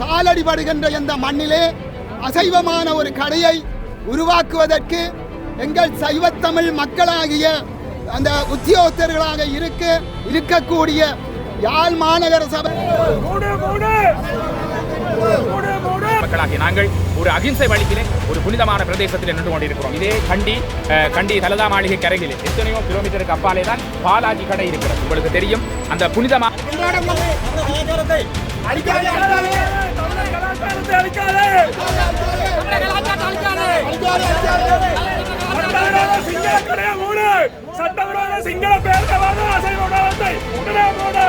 காலடி படுகின்ற இந்த மண்ணிலே அசைவமான ஒரு கடையை உருவாக்குவதற்கு எங்கள் சைவத்தமிழ் மக்களாகிய அந்த உத்தியோகத்தர்களாக இருக்க இருக்கக்கூடிய யாழ் மாநகர சபை மக்களாகிய நாங்கள் ஒரு அகிம்சை வழியிலே ஒரு புனிதமான பிரதேசத்தில் நின்று கொண்டிருக்கிறோம். இதே கண்டி கண்டி தலதா மாளிகை கரையிலே எத்தனையோ கிலோமீட்டருக்கு அப்பாலே தான் பாலாஜி கடை இருக்கிறது. உங்களுக்கு தெரியும் அந்த புனிதமா சட்டவிரோத சிங்கள பேரவாத அசைவ உணவத்தை உடனே மூடு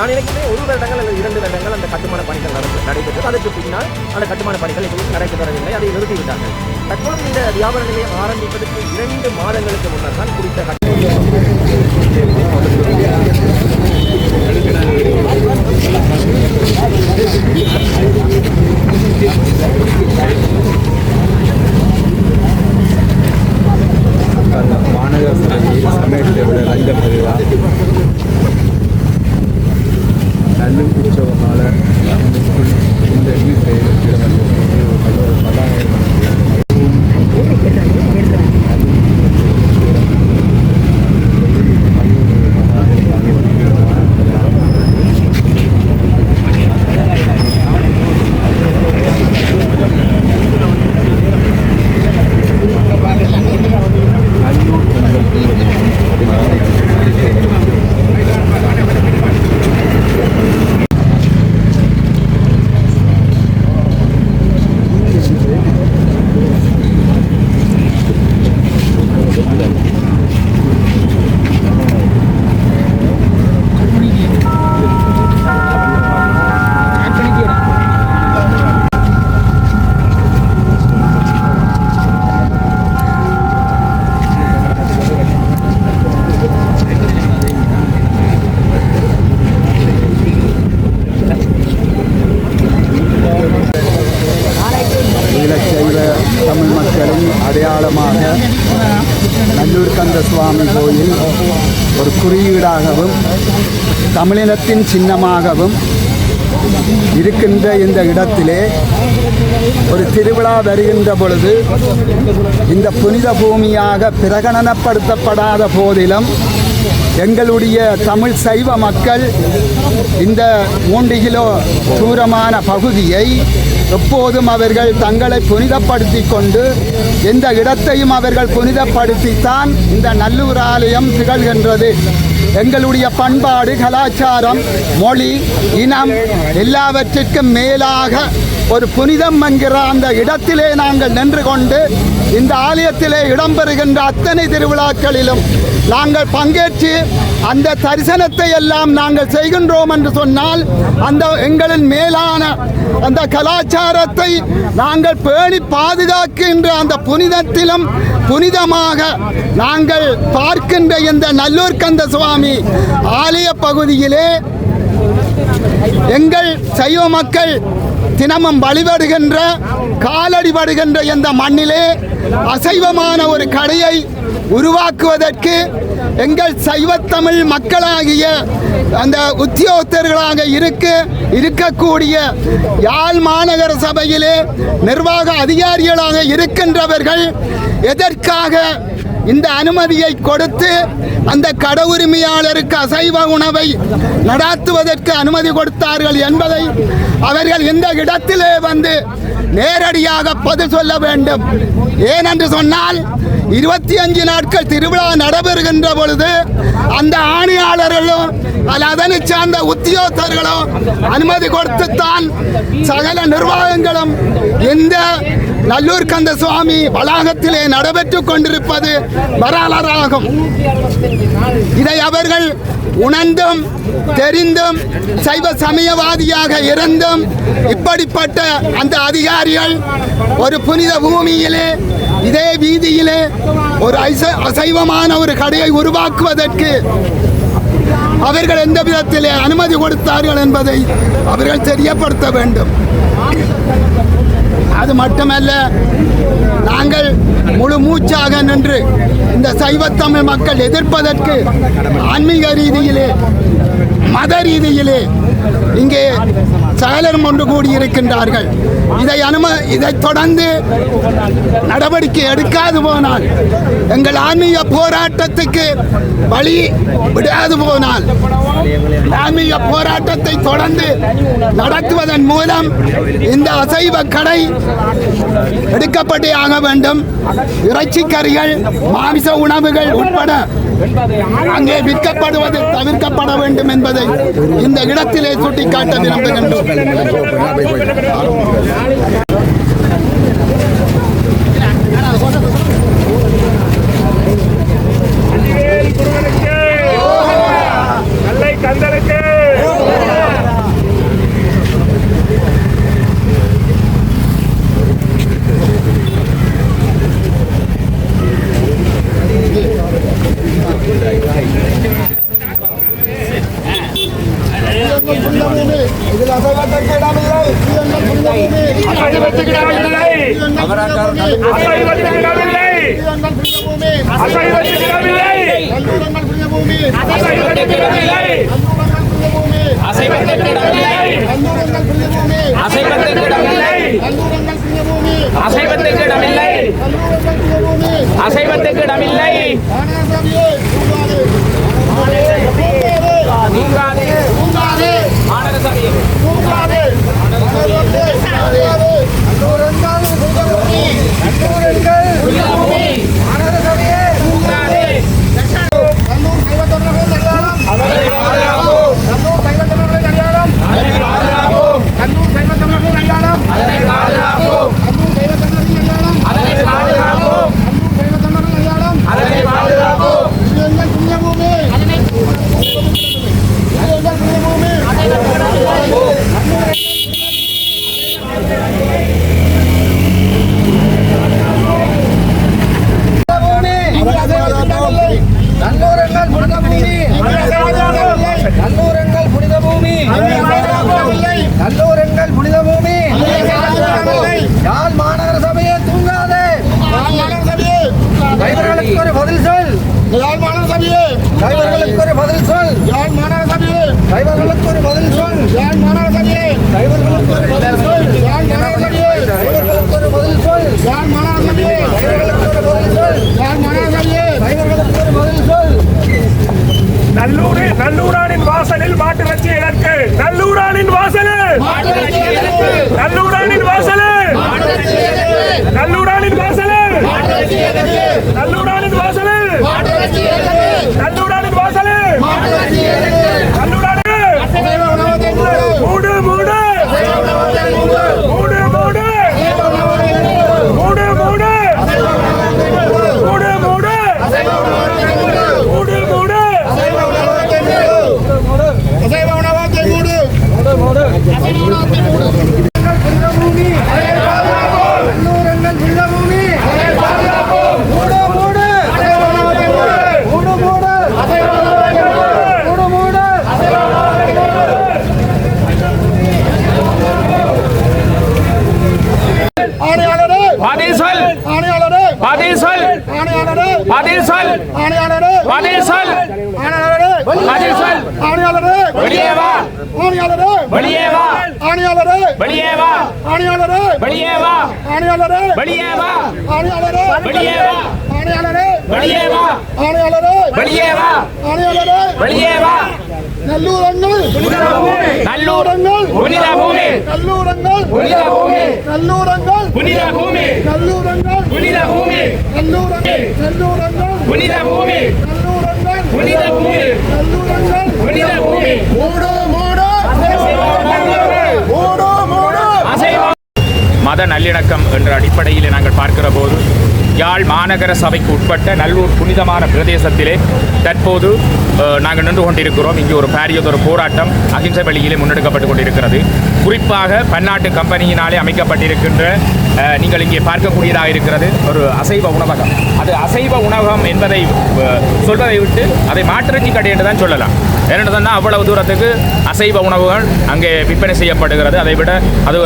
நான் நினைக்கிறேன் ஒரு வருடங்கள் அல்லது இரண்டு வருடங்கள் அந்த கட்டுமான பணிகள் நடந்து நடைபெற்றது. அதற்கு பின்னால் அந்த கட்டுமான பணிகள் எதுவும் நடைபெறவில்லை. அதை நிறுத்திவிட்டார்கள் தற்போது இந்த வியாபார நிலையம் ஆரம்பிப்பதற்கு இரண்டு மாதங்களுக்கு முன்னர் தான் குறித்த மாநகர சபையில் சமையல் விட லஞ்சம் பெறுவா லஞ்சம் இந்த வீட்டை பல்லாயிரம் ஈழச்சைவ தமிழ் மக்களின் அடையாளமாக நல்லூர் கந்த சுவாமி கோயில் ஒரு குறியீடாகவும் தமிழினத்தின் சின்னமாகவும் இருக்கின்ற இந்த இடத்திலே ஒரு திருவிழா வருகின்ற பொழுது இந்த புனித பூமியாக பிரகடனப்படுத்தப்படாத போதிலும் எங்களுடைய தமிழ் சைவ மக்கள் இந்த மூன்று கிலோ தூரமான பகுதியை எப்போதும் அவர்கள் தங்களை புனிதப்படுத்தி கொண்டு எந்த இடத்தையும் அவர்கள் புனிதப்படுத்தித்தான் இந்த நல்லூர் ஆலயம் திகழ்கின்றது. எங்களுடைய பண்பாடு கலாச்சாரம் மொழி இனம் எல்லாவற்றிற்கும் மேலாக ஒரு புனிதம் என்கிற அந்த இடத்திலே நாங்கள் நின்று கொண்டு இந்த ஆலயத்திலே இடம்பெறுகின்ற அத்தனை திருவிழாக்களிலும் நாங்கள் பங்கேற்று அந்த தரிசனத்தை எல்லாம் நாங்கள் செய்கின்றோம் என்று சொன்னால் அந்த எங்களின் மேலான அந்த கலாச்சாரத்தை நாங்கள் பேணி பாதுகாக்கின்ற அந்த புனிதத்திலும் புனிதமாக நாங்கள் பார்க்கின்ற இந்த நல்லூர் கந்த சுவாமி ஆலய பகுதியிலே எங்கள் சைவ மக்கள் தினமும் வழிபடுகின்ற காலடிபடுகின்ற இந்த மண்ணிலே அசைவமான ஒரு கடையை உருவாக்குவதற்கு எங்கள் சைவத்தமிழ் மக்களாகிய அந்த உத்தியோகத்தர்களாக இருக்க இருக்கக்கூடிய யாழ் மாநகர சபையிலே நிர்வாக அதிகாரிகளாக இருக்கின்றவர்கள் எதற்காக இந்த அனுமதியை கொடுத்து அந்த கட உரிமையாளருக்கு அசைவ உணவை நடாத்துவதற்கு அனுமதி கொடுத்தார்கள் என்பதை அவர்கள் இந்த இடத்திலே வந்து நேரடியாக பதில் சொல்ல வேண்டும். ஏனென்று சொன்னால் இருபத்தி அஞ்சு நாட்கள் திருவிழா நடைபெறுகின்ற பொழுது அந்த ஆணையாளர்களும் அல்ல அதனை சார்ந்த உத்தியோகத்தர்களும் அனுமதி கொடுத்துத்தான் சகல நிர்வாகங்களும் இந்த நல்லூர் கந்த சுவாமி வளாகத்திலே நடைபெற்றுக் கொண்டிருப்பது வரலாறாகும். இதை அவர்கள் உணர்ந்தும் தெரிந்தும் சைவ சமயவாதியாக இருந்தும் இப்படிப்பட்ட அந்த அதிகாரிகள் ஒரு புனித பூமியிலே இதே வீதியிலே ஒரு அசைவமான ஒரு கடையை உருவாக்குவதற்கு அவர்கள் எந்த விதத்திலே அனுமதி கொடுத்தார்கள் என்பதை அவர்கள் தெரியப்படுத்த வேண்டும். அது மட்டுமல்ல நாங்கள் முழு மூச்சாக நின்று இந்த சைவத்தமிழ் மக்கள் எதிர்ப்பதற்கு ஆன்மீக ரீதியிலே மத ரீதியிலே இங்கே செயலரும் ஒன்று கூடியிருக்கின்றார்கள். இதை அனும இதைத் தொடர்ந்து நடவடிக்கை எடுக்காது போனால் எங்கள் ஆன்மீக போராட்டத்துக்கு வழி விடாது போனால் இஸ்லாமிய போராட்டத்தை தொடர்ந்து நடத்துவதன் மூலம் இந்த அசைவ கடை எடுக்கப்பட்டே ஆக வேண்டும் இறைச்சிக்கறிகள் மாமிச உணவுகள் உட்பட அங்கே விற்கப்படுவது தவிர்க்கப்பட வேண்டும் என்பதை இந்த இடத்திலே சுட்டிக்காட்ட விரும்புகின்றோம். அசைவத்துக்கு இடமில்லை அசைவத்துக்கு இடமில்லை பூங்காதே பூங்காதே ஆனந்த சபையே பூங்காதே ஆனந்த சபையே பதில் சொல். பதில் சொல். பதில் சொல். பதில் சொல். பதில் சொல் வெளியே வா. வெளியே வா. வெளியே வா. வெளியே வா. வெளியே வா. வெளியே வா. வெளியே வா. வெளியே வா. வெளியே வா. நல்லூரங்கள் நல்லூரங்கள் புனித பூமி நல்லூரங்கள் புனித பூமி நல்லூரங்கள் புனித பூமி நல்லூரங்கள் புனித பூமி நல்லூரங்கள் நல்லூரங்கள் புனித பூமி நல்லூரங்கள் புனித பூமி நல்லூரங்கள் புனித பூமி மூடு மூடு மூடு மூடு மத நல்லிணக்கம் என்ற அடிப்படையில் நாங்கள் பார்க்கிற போது யாழ் மாநகர சபைக்கு உட்பட்ட நல்லூர் புனிதமான பிரதேசத்திலே தற்போது நாங்கள் நின்று கொண்டிருக்கிறோம். இங்கே ஒரு பாரியதொரு போராட்டம் அகிம்சை வழியிலே முன்னெடுக்கப்பட்டு கொண்டிருக்கிறது. குறிப்பாக பன்னாட்டு கம்பெனியினாலே அமைக்கப்பட்டிருக்கின்ற நீங்கள் இங்கே பார்க்கக்கூடியதாக இருக்கிறது ஒரு அசைவ உணவகம். அது அசைவ உணவகம் என்பதை சொல்வதை விட்டு அதை மாற்றிறச்சி கடை என்று தான் சொல்லலாம். ஏன்னு சொன்னால் அவ்வளவு தூரத்துக்கு அசைவ உணவுகள் அங்கே விற்பனை செய்யப்படுகிறது. அதை விட அது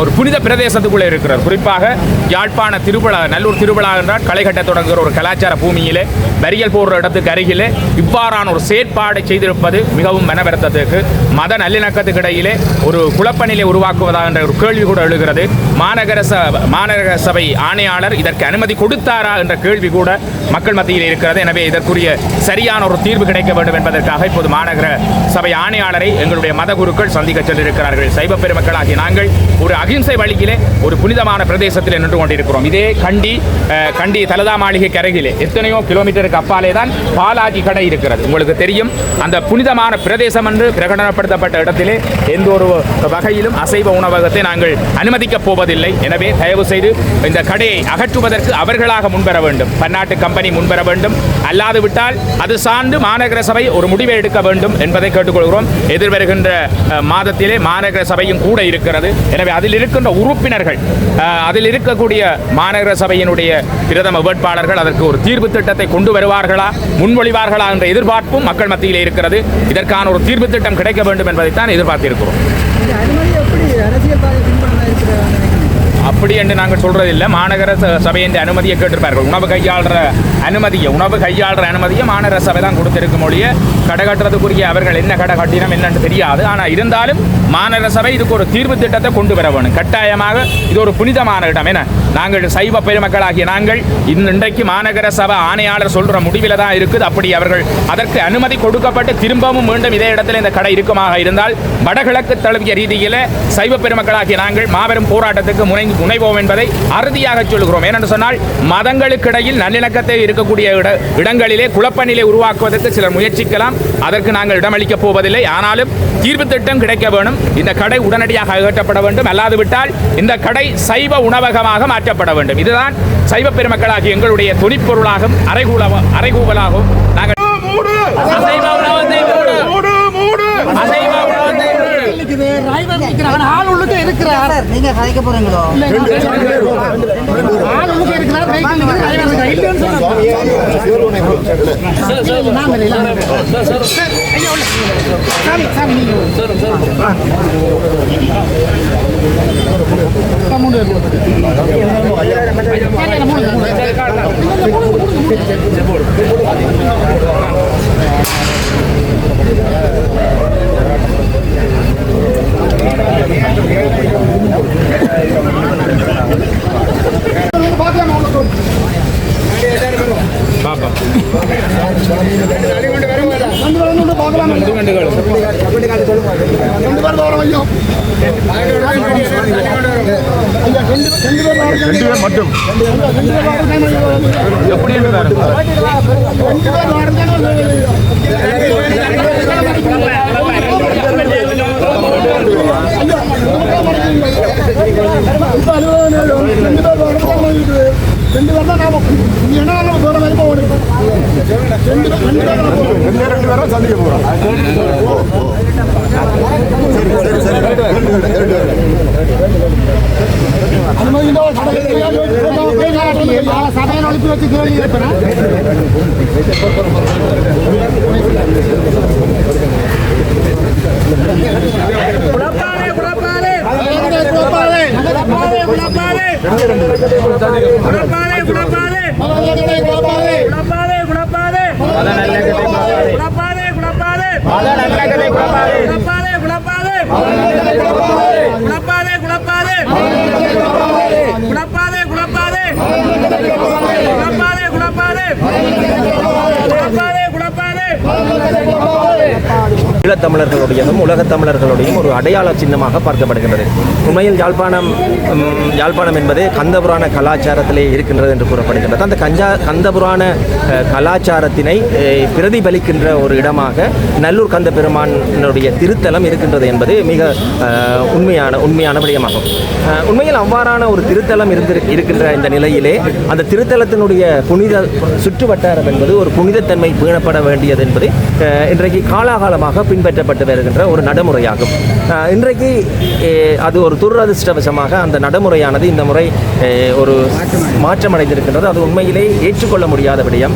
ஒரு புனித பிரதேசத்துக்குள்ளே இருக்கிறது. குறிப்பாக யாழ்ப்பாண திருவிழா நல்லூர் திருவிழா என்றால் களை கட்ட தொடங்குகிற ஒரு கலாச்சார பூமியிலே வரிகள் போடுற இடத்துக்கு அருகிலே இவ்வாறான ஒரு செயற்பாடை செய்திருப்பது மிகவும் மனவருத்தத்துக்கு மத நல்லிணக்கத்துக்கு இடையிலே ஒரு குழப்பநிலை உருவாக்குவதா என்ற ஒரு கேள்வி கூட எழுகிறது. மாநகர ச மாநகர சபை ஆணையாளர் இதற்கு அனுமதி கொடுத்தாரா என்ற கேள்வி கூட மக்கள் மத்தியில் இருக்கிறது. எனவே இதற்குரிய சரியான ஒரு தீர்வு கிடைக்க வேண்டும் என்பதற்காக இப்போது மாநகர சபை ஆணையாளரை எங்களுடைய மத குருக்கள் சந்திக்க சென்றிருக்கிறார்கள். சைவ பெருமக்களாகிய நாங்கள் ஒரு அகிம்சை வழியிலே ஒரு புனிதமான பிரதேசத்தில் நின்று கொண்டிருக்கிறோம். இதே கண்டி கண்டி தலதா மாளிகை கரையிலே எத்தனையோ கிலோமீட்டருக்கு அப்பாலே தான் பாலாஜி கடை இருக்கிறது. உங்களுக்கு தெரியும் அந்த புனிதமான பிரதேசம் என்று பிரகடனப்படுத்தப்பட்ட இடத்திலே எந்த ஒரு வகையிலும் அசைவ உணவகத்தை நாங்கள் அனுமதிக்கப் போவதில்லை. எனவே தயவு செய்து இந்த கடையை அகற்றுவதற்கு அவர்களாக முன்வர வேண்டும். பன்னாட்டு கம்பெனி முன்வர வேண்டும். அல்லாது விட்டால் அது சார்ந்து மாநகர சபை ஒரு முடிவை எடுக்க வேண்டும் என்பதை கேட்டுக்கொள்கிறோம். எதிர்வருகின்ற மாதத்திலே மாநகர சபையும் கூட இருக்கிறது. எனவே அதில் இருக்கின்ற உறுப்பினர்கள் அதில் இருக்கக்கூடிய மாநகர சபையினுடைய பிரதம வேட்பாளர்கள் அதற்கு ஒரு தீர்வு திட்டத்தை கொண்டு வருவார்களா? முன்மொழிவார்களா என்ற எதிர்பார்ப்பும் மக்கள் மத்தியிலே இருக்கிறது. இதற்கான ஒரு தீர்வு திட்டம் கிடைக்க வேண்டும் என்பதைத்தான் எதிர்பார்த்திருக்கிறோம். அப்படி என்று நாங்கள் சொல்றதில்லை. மாநகர ச- சபையின் அனுமதியை கேட்டிருப்பார்கள். உணவு கையாளுற அனுமதியை உணவு கையாளுற அனுமதியை மாநகர சபை தான் கொடுத்திருக்கும் மொழிய கடை கட்டுறதுக்குரிய அவர்கள் என்ன கடை கட்டினம் என்னன்னு தெரியாது. ஆனால் இருந்தாலும் மாநகர சபை இதுக்கு ஒரு தீர்வு திட்டத்தை கொண்டு வர வேணும். கட்டாயமாக இது ஒரு புனிதமான இடம். என நாங்கள் சைவ பெருமக்களாகிய நாங்கள் இன்றைக்கு மாநகர சபை ஆணையாளர் சொல்ற முடிவில் தான் இருக்குது. அப்படி அவர்கள் அதற்கு அனுமதி கொடுக்கப்பட்டு திரும்பவும் மீண்டும் இதே இடத்துல இந்த கடை இருக்குமாக இருந்தால் வடகிழக்கு தழுவிய ரீதியில் சைவ பெருமக்களாகிய நாங்கள் மாபெரும் போராட்டத்துக்கு முனை முனைவோம் என்பதை அறுதியாக சொல்கிறோம். ஏனென்று சொன்னால் மதங்களுக்கிடையில் நல்லிணக்கத்தை இருக்கக்கூடிய இட இடங்களிலே குழப்பநிலை உருவாக்குவதற்கு சிலர் முயற்சிக்கலாம். அதற்கு நாங்கள் இடமளிக்கப் போவதில்லை. ஆனாலும் தீர்வு திட்டம் கிடைக்க வேணும். இந்த கடை உடனடியாக அகற்றப்பட வேண்டும். அல்லாது விட்டால் இந்த கடை சைவ உணவகமாக மாற்றப்பட வேண்டும். இதுதான் சைவ பெருமக்களாகிய எங்களுடைய துணிப்பொருளாகும் அறைகூல அறைகூவலாகும் நாங்கள் நிக்குது டிரைவர் நிக்கிறான் ஆள் உள்ளுக்கு இருக்கிறார் நீங்க கதைக்க போறீங்களோ ஆள் உள்ளுக்கு இருக்கிறார் வெஹிக்கிள் நிக்குது டிரைவர் இல்லன்னு சொல்லுங்க மூணு மூணு సభలో వచ్చి గోళీ గుణపాలే గుణపాలే గుణపాలే గుణపాలే గుణపాలే గుణపాలే குழப்பாதே. குழப்பாதே குழப்பாதே. குழப்பாதே. ஈழத்தமிழர்களுடையதும் உலக தமிழர்களுடையும் ஒரு அடையாள சின்னமாக பார்க்கப்படுகின்றது. உண்மையில் யாழ்ப்பாணம் யாழ்ப்பாணம் என்பது கந்தபுராண கலாச்சாரத்திலே இருக்கின்றது என்று கூறப்படுகின்றது. அந்த கஞ்சா கந்தபுராண கலாச்சாரத்தினை பிரதிபலிக்கின்ற ஒரு இடமாக நல்லூர் கந்த பெருமானுடைய திருத்தலம் இருக்கின்றது என்பது மிக உண்மையான உண்மையான விடயமாகும். உண்மையில் அவ்வாறான ஒரு திருத்தலம் இருந்து இருக்கின்ற இந்த நிலையிலே அந்த திருத்தலத்தினுடைய புனித சுற்று வட்டாரம் என்பது ஒரு புனிதத்தன்மை பேணப்பட வேண்டியது என்பது இன்றைக்கு காலாகாலமாக பின்பற்றப்பட்டு வருகின்ற ஒரு நடைமுறையாகும். இன்றைக்கு அது ஒரு துரதிருஷ்டவசமாக அந்த நடைமுறையானது இந்த முறை ஒரு மாற்றமடைந்திருக்கின்றது. அது உண்மையிலே ஏற்றுக்கொள்ள முடியாத விடயம்.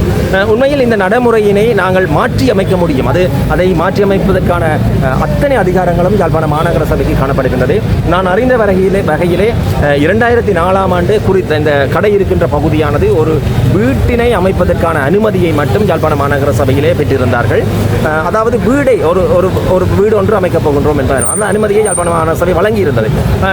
உண்மையில் இந்த நடைமுறையினை நாங்கள் மாற்றி அமைக்க முடியும். அது அதை மாற்றி அமைப்பதற்கான அத்தனை அதிகாரங்களும் யாழ்ப்பாண மாநகர சபைக்கு காணப்படுகின்றது. நான் அறிந்த வகையிலே வகையிலே இரண்டாயிரத்தி நாலாம் ஆண்டு குறித்த இந்த கடை இருக்கின்ற பகுதியானது ஒரு வீட்டினை அமைப்பதற்கான அனுமதியை மட்டும் யாழ்ப்பாண மாநகர சபையிலே பெற்றிருந்தார்கள். அதாவது வீடை ஒரு ஒரு ஒரு வீடு ஒன்று அமைக்கப் போகின்றோம் என்றார். அந்த அனுமதியை யாழ்ப்பாண மாநகர சபை வழங்கியிருந்தது.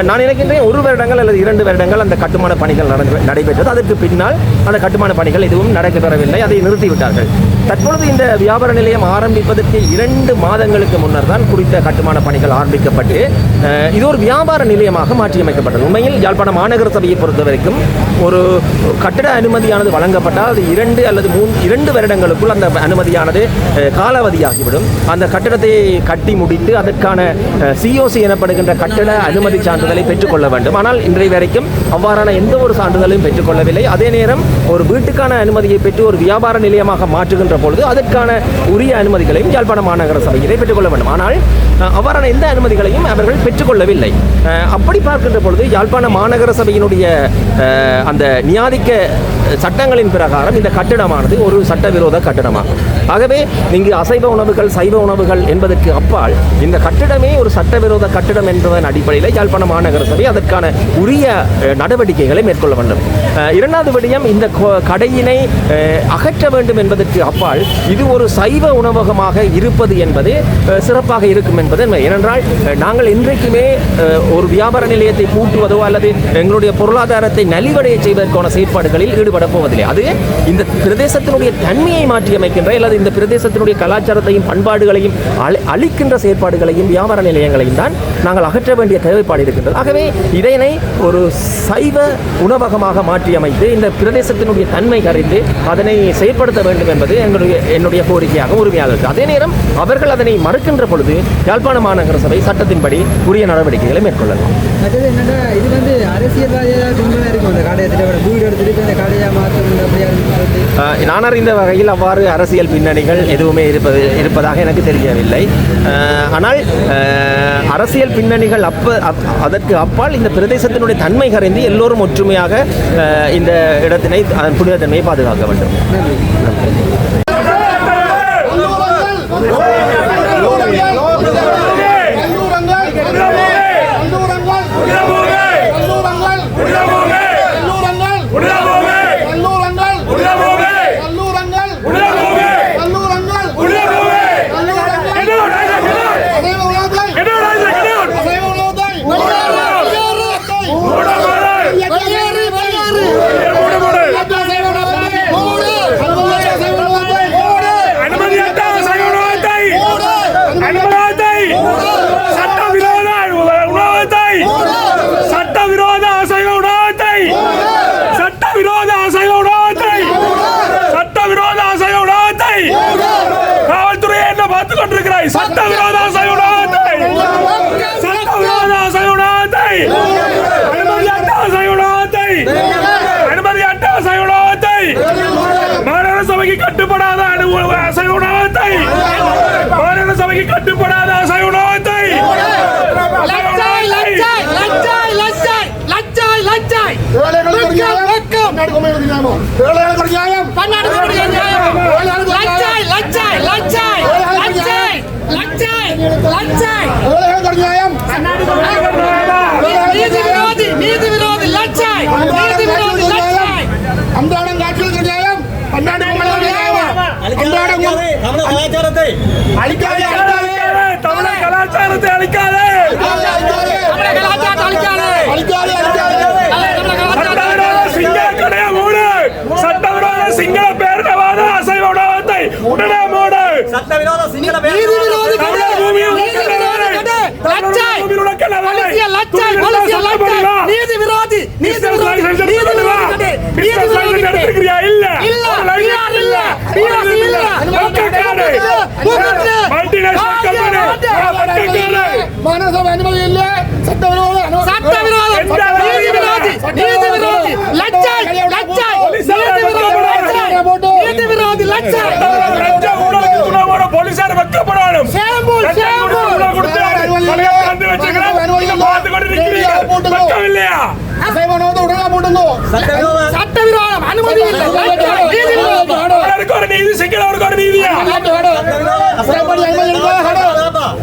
நான் நினைக்கின்றேன் ஒரு வருடங்கள் அல்லது இரண்டு வருடங்கள் அந்த கட்டுமான பணிகள் நடந்து நடைபெற்றது. அதற்கு பின்னால் அந்த கட்டுமான பணிகள் எதுவும் நடைபெறவில்லை அதை நிறுத்திவிட்டார்கள். தற்பொழுது இந்த வியாபார நிலையம் ஆரம்பிப்பதற்கு இரண்டு மாதங்களுக்கு முன்னர் தான் குறித்த கட்டுமான பணிகள் ஆரம்பிக்கப்பட்டு இது ஒரு வியாபார நிலையமாக மாற்றியமைக்கப்பட்டது. உண்மையில் யாழ்ப்பாண மாநகர சபையை பொறுத்த வரைக்கும் ஒரு கட்டட அனுமதியானது வழங்கப்பட்டால் அது இரண்டு அல்லது மூன்று இரண்டு வருடங்களுக்குள் அந்த அனுமதியானது காலாவதியாகிவிடும். அந்த கட்டடத்தை கட்டி முடித்து அதற்கான சிஓசி எனப்படுகின்ற கட்டட அனுமதி சான்றிதழை பெற்றுக்கொள்ள வேண்டும். ஆனால் இன்றைய வரைக்கும் அவ்வாறான எந்த ஒரு சான்றிதழையும் பெற்றுக்கொள்ளவில்லை. அதே நேரம் ஒரு வீட்டுக்கான அனுமதியை பெற்று ஒரு வியாபார நிலையமாக மாற்றுகின்ற பொழுது அதற்கான உரிய அனுமதிகளையும் யாழ்ப்பாண மாநகர சபையிலே பெற்றுக்கொள்ள வேண்டும். ஆனால் அவ்வாறான எந்த அனுமதிகளையும் அவர்கள் பெற்றுக்கொள்ளவில்லை. அப்படி பார்க்கின்ற பொழுது யாழ்ப்பாண மாநகர சபையினுடைய அந்த நியாதிக்க சட்டங்களின் பிரகாரம் இந்த கட்டிடமானது ஒரு சட்டவிரோத கட்டிடமாகும். ஆகவே இங்கு அசைவ உணவுகள் சைவ உணவுகள் என்பதற்கு அப்பால் இந்த கட்டிடமே ஒரு சட்டவிரோத கட்டிடம் என்பதன் அடிப்படையில் யாழ்ப்பாண மாநகர சபை அதற்கான உரிய நடவடிக்கைகளை மேற்கொள்ள வேண்டும். இரண்டாவது விடயம் இந்த கடையினை அகற்ற வேண்டும் என்பதற்கு அப்பால் இது ஒரு சைவ உணவகமாக இருப்பது என்பது சிறப்பாக இருக்கும் என்பது ஏனென்றால் நாங்கள் இன்றைக்குமே ஒரு வியாபார நிலையத்தை பூட்டுவதோ அல்லது எங்களுடைய பொருளாதாரத்தை நலிவடைய செய்வதற்கான செயற்பாடுகளில் ஈடுபட போவதில்லை. அது இந்த பிரதேசத்தினுடைய தன்மையை மாற்றியமைக்கின்ற அல்லது அல்லது இந்த பிரதேசத்தினுடைய கலாச்சாரத்தையும் பண்பாடுகளையும் அழி- அழிக்கின்ற செயற்பாடுகளையும் வியாபார நிலையங்களையும் தான் நாங்கள் அகற்ற வேண்டிய தேவைப்பாடு இருக்கின்றது. ஆகவே இதனை ஒரு சைவ உணவகமாக மாற்றி அமைத்து இந்த பிரதேசத்தினுடைய தன்மை கரைந்து அதனை செயற்படுத்த வேண்டும் என்பது என்னுடைய என்னுடைய கோரிக்கையாக உரிமையாக அதே நேரம் அவர்கள் அதனை மறுக்கின்ற பொழுது யாழ்ப்பாண மாநகர சபை சட்டத்தின்படி உரிய நடவடிக்கைகளை மேற்கொள்ளலாம். மற்றது என்னன்னா இது வந்து அரசியல்வாதியாக சிம்பிளாக இருக்கும். அந்த கடையத்தில் வீடு எடுத்துட்டு போய் இந்த கடையாக மாற்றணும் அப்படியா? சொல்லிட்டு ஆஹ் நான் அறிந்த வகையில் அவ்வாறு அரசியல் பின்னணிகள் எதுவுமே இருப்பது இருப்பதாக எனக்கு தெரியவில்லை. ஆனால் அரசியல் பின்னணிகள் அப்ப அப்- அதற்கு அப்பால் இந்த பிரதேசத்தினுடைய தன்மை கரைந்து எல்லோரும் ஒற்றுமையாக இந்த இடத்தினை அதன் புனித தன்மையை பாதுகாக்க வேண்டும் அனுமதியற்ற சைவத்தை அனுமதித்தை சட்டவிரோத உணவத்தை சட்டவிரோத அசைவ உணவத்தை சட்டவிரோத அசைவ உணவத்தை சட்டவிரோத அசைவ உணவத்தை காவல்துறை என்ன பார்த்துக் கொண்டிருக்கிறாய் சட்டவிரோத அசைவ உணவத்தை சட்டவிரோத அசைவ உணவத்தை அனுமதியற்ற அசைவ உணவத்தை அனுமதியற்ற அசைவ உணவத்தை மாநகர சபைக்கு கட்டுப்படாத அனு- அசைவ உணவகத்தை மாநகர சபைக்கு கட்டுப்படாத அன்றாடம் காட்சிகளுக்கு நியாயம் பன்னாடு நியாயம் அன்றாடம் கலாச்சாரத்தை. அழிக்காதே தமிழக கலாச்சாரத்தை அழிக்காதே. சட்டவிரோத சிங்கள பேரினவாத அசைவ உணவத்தை உடனே மூடு. சட்டவிரோத சிங்கள பேரினவாத பிசினஸ் லைன் நடத்துறியா இல்ல. இல்ல. லைன் போட்டுங்கோ சட்டவிரோதம் அனுமதி நீதி விரோதி அவருக்கு ஒரு நீதியா முறைப்படி அனுமதி எடுக்காத ஹடோ.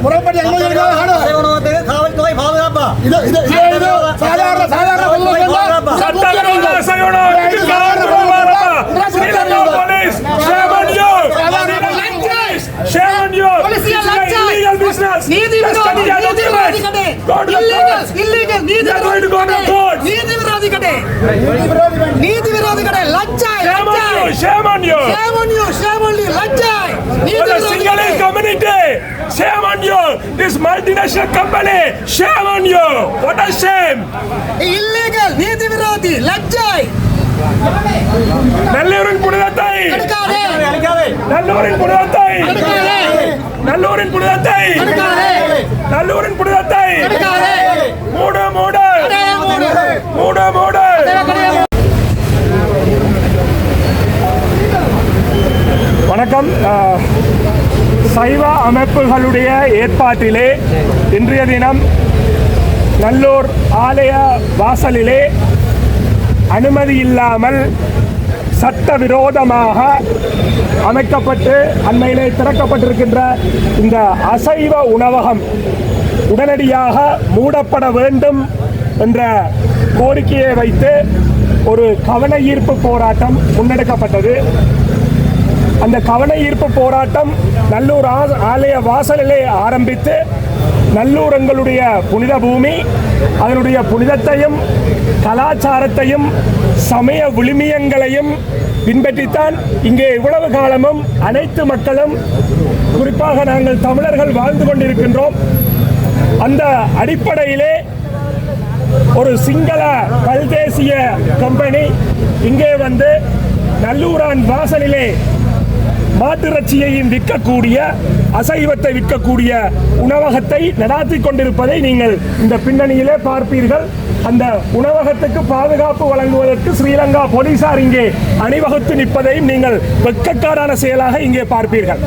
முறைப்படி அனுமதி எடுக்காத ஹடோ. காவல்துறை பாதுகாப்பா? இது இது இது இது சாதாரண சாதாரண பொதுமக்கள் சட்டவிரோத அசைவனம் Sri Lanka police shame on you shame on you this is an illegal business நீதி விரோதி study your நீதி விரோதி. கடை இல்லீகல். இல்லீகல் நீதி விரோதி கடை நீதி விரோதி கடை you, லட்சை shame on you. Shame on you, shame on you, லட்சை நீதி விரோதி கடை community, shame on you. This multinational company, shame on you. What a shame. Illegal நீதி விரோதி லட்சை நல்லூரின் புனிதத்தை எடுக்காதே நல்லூரின் புனிதத்தை எடுக்காதே நல்லூரின் புனிதத்தை. நல்லூரின் புனிதத்தை. மூடு மூடு. மூடு மூடு. வணக்கம். சைவ அமைப்புகளுடைய ஏற்பாட்டிலே இன்றைய தினம் நல்லூர் ஆலய வாசலிலே அனுமதி இல்லாமல் சட்டவிரோதமாக அமைக்கப்பட்டு அண்மையிலே திறக்கப்பட்டிருக்கின்ற இந்த அசைவ உணவகம் உடனடியாக மூடப்பட வேண்டும் என்ற கோரிக்கையை வைத்து ஒரு கவன ஈர்ப்பு போராட்டம் முன்னெடுக்கப்பட்டது. அந்த கவன ஈர்ப்பு போராட்டம் நல்லூர் ஆலய வாசலிலே ஆரம்பித்து நல்லூர் எங்களுடைய புனித பூமி அதனுடைய புனிதத்தையும் கலாச்சாரத்தையும் சமய விழுமியங்களையும் பின்பற்றித்தான் இங்கே இவ்வளவு காலமும் அனைத்து மக்களும் குறிப்பாக நாங்கள் தமிழர்கள் வாழ்ந்து கொண்டிருக்கின்றோம். அந்த அடிப்படையிலே ஒரு சிங்கள பல்தேசிய கம்பெனி இங்கே வந்து நல்லூரான் வாசலிலே மாட்டிறைச்சியையும் விற்கக்கூடிய அசைவத்தை விற்கக்கூடிய உணவகத்தை நடாத்தி கொண்டிருப்பதை நீங்கள் இந்த பின்னணியிலே பார்ப்பீர்கள். அந்த உணவகத்துக்கு பாதுகாப்பு வழங்குவதற்கு ஸ்ரீலங்கா போலீசார் இங்கே அணிவகுத்து நிற்பதையும் நீங்கள் வெட்கக்காடான செயலாக இங்கே பார்ப்பீர்கள்.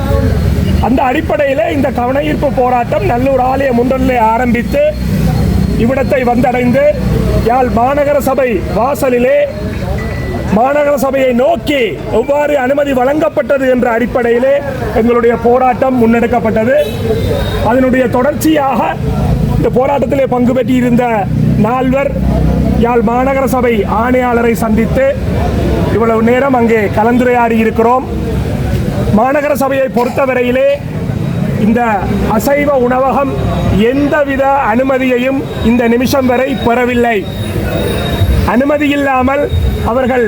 அந்த அடிப்படையில் இந்த கவனஈர்ப்பு போராட்டம் நல்லூர் ஆலய முன்றலிலே ஆரம்பித்து இவ்விடத்தை வந்தடைந்து யாழ் மாநகர சபை வாசலிலே மாநகர சபையை நோக்கி எவ்வாறு அனுமதி வழங்கப்பட்டது என்ற அடிப்படையிலே எங்களுடைய போராட்டம் முன்னெடுக்கப்பட்டது. அதனுடைய தொடர்ச்சியாக இந்த போராட்டத்திலே பங்கு பெற்றிருந்த நால்வர் யாழ் மாநகர சபை ஆணையாளரை சந்தித்து இவ்வளவு நேரம் அங்கே கலந்துரையாடி இருக்கிறோம். மாநகர சபையை பொறுத்தவரையிலே இந்த அசைவ உணவகம் எந்தவித அனுமதியையும் இந்த நிமிஷம் வரை பெறவில்லை. அனுமதி இல்லாமல் அவர்கள்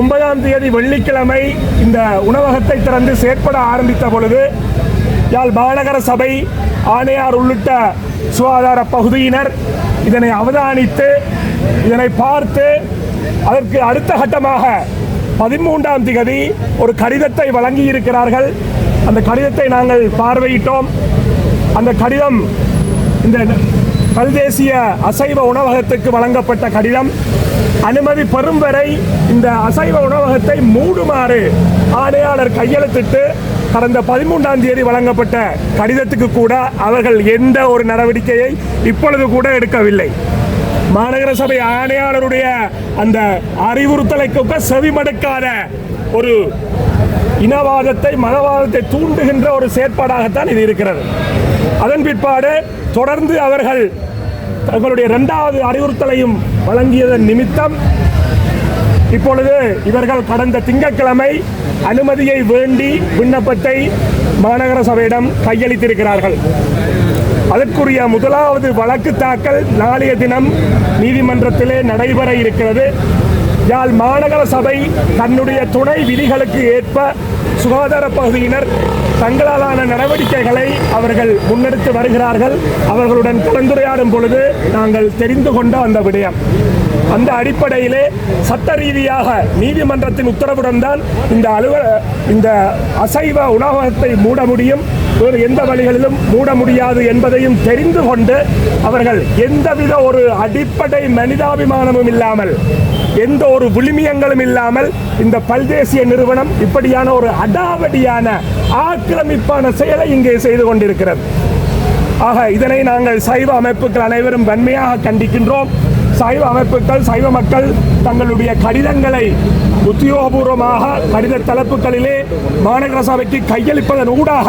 ஒன்பதாம் தேதி வெள்ளிக்கிழமை இந்த உணவகத்தை திறந்து செயற்பட ஆரம்பித்த பொழுது யாழ் மாநகர சபை ஆணையார் உள்ளிட்ட சுகாதார பகுதியினர் இதனை அவதானித்து இதனை பார்த்து அதற்கு அடுத்த கட்டமாக பதிமூன்றாம் திகதி ஒரு கடிதத்தை வழங்கி இருக்கிறார்கள் அந்த கடிதத்தை நாங்கள் பார்வையிட்டோம். அந்த கடிதம் இந்த பல்தேசிய அசைவ உணவகத்துக்கு வழங்கப்பட்ட கடிதம். அனுமதி பெறும் வரை இந்த அசைவ உணவகத்தை மூடுமாறு ஆணையாளர் கையெழுத்திட்டு கடந்த பதிமூன்றாம் தேதி வழங்கப்பட்ட கடிதத்துக்கு கூட அவர்கள் எந்த ஒரு நடவடிக்கையை இப்பொழுது கூட எடுக்கவில்லை. மாநகர சபை ஆணையாளருடைய அந்த அறிவுறுத்தலை கூட செவிமடுக்காத ஒரு இனவாதத்தை மதவாதத்தை தூண்டுகின்ற ஒரு செயற்பாடாகத்தான் இது இருக்கிறது. அதன் பிற்பாடு தொடர்ந்து அவர்கள் தங்களுடைய இரண்டாவது அறிவுறுத்தலையும் வழங்கியதன் நிமித்தம் இப்பொழுது இவர்கள் கடந்த திங்கட்கிழமை அனுமதியை வேண்டி விண்ணப்பத்தை மாநகர சபையிடம் கையளித்திருக்கிறார்கள். அதற்குரிய முதலாவது வழக்கு தாக்கல் நாளைய தினம் நீதிமன்றத்திலே நடைபெற இருக்கிறது. யாழ் மாநகர சபை தன்னுடைய துணை விதிகளுக்கு ஏற்ப சுகாதார பகுதியினர் தங்களாலான நடவடிக்கைகளை அவர்கள் முன்னெடுத்து வருகிறார்கள். அவர்களுடன் கலந்துரையாடும் பொழுது நாங்கள் தெரிந்து கொண்ட அந்த விடயம். அந்த அடிப்படையிலே சட்ட ரீதியாக நீதிமன்றத்தின் உத்தரவுடன் தான் இந்த அலுவல இந்த அசைவ உணவகத்தை மூட முடியும். வேறு எந்த வழிகளிலும் மூட முடியாது என்பதையும் தெரிந்து கொண்டு அவர்கள் எந்தவித ஒரு அடிப்படை மனிதாபிமானமும் இல்லாமல் எந்த ஒரு விழுமியங்களும் இல்லாமல் இந்த பல்தேசிய நிறுவனம் இப்படியான ஒரு அடாவடியான ஆக்கிரமிப்பான செயலை இங்கே செய்து கொண்டிருக்கிறது. ஆக இதனை நாங்கள் சைவ அமைப்புகள் அனைவரும் வன்மையாக கண்டிக்கின்றோம். சைவ அமைப்புகள் சைவ மக்கள் தங்களுடைய கடிதங்களை உத்தியோகபூர்வமாக கடித தலைப்புகளிலே மாநகர சபைக்கு கையளிப்பதன் ஊடாக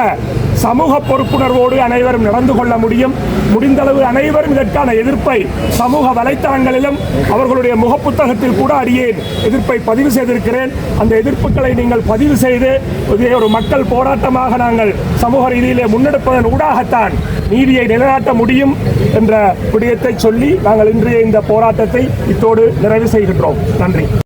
சமூக பொறுப்புணர்வோடு அனைவரும் நடந்து கொள்ள முடியும். முடிந்தளவு அனைவரும் இதற்கான எதிர்ப்பை சமூக வலைத்தளங்களிலும் அவர்களுடைய முகப்புத்தகத்தில் கூட அடியேன். எதிர்ப்பை பதிவு செய்திருக்கிறேன். அந்த எதிர்ப்புகளை நீங்கள் பதிவு செய்து இதை ஒரு மக்கள் போராட்டமாக நாங்கள் சமூக ரீதியிலே முன்னெடுப்பதன் ஊடாகத்தான் நீதியை நிலைநாட்ட முடியும் என்ற விடயத்தை சொல்லி நாங்கள் இன்றைய இந்த போராட்டத்தை இத்தோடு நிறைவு செய்கின்றோம். நன்றி.